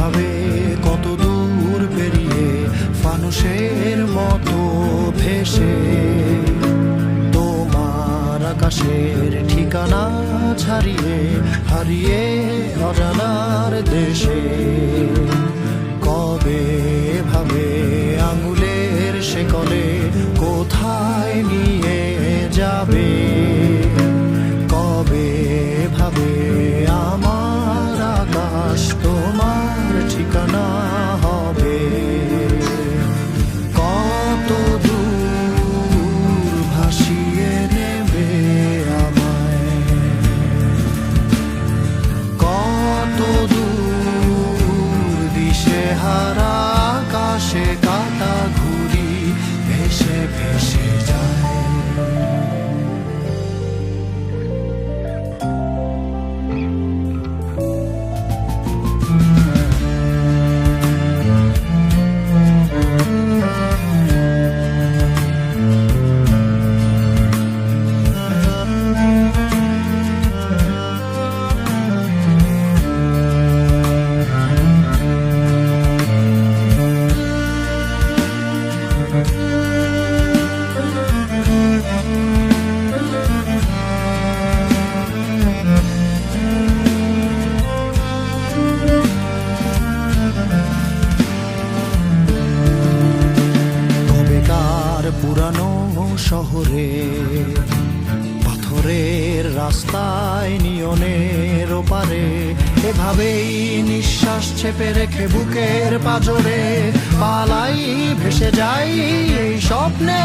হবে কত দূর পেরিয়ে ফানুষের মতো ভেসে। তোমার আকাশের ঠিকানা ছাড়িয়ে হারিয়ে অজানার দেশে। thank পুরানো শহরে, পাথরের রাস্তায় নিয়নের ওপারে, এভাবেই নিঃশ্বাস চেপে রেখে বুকের পাজরে, পালাই ভেসে যাই এই স্বপ্নে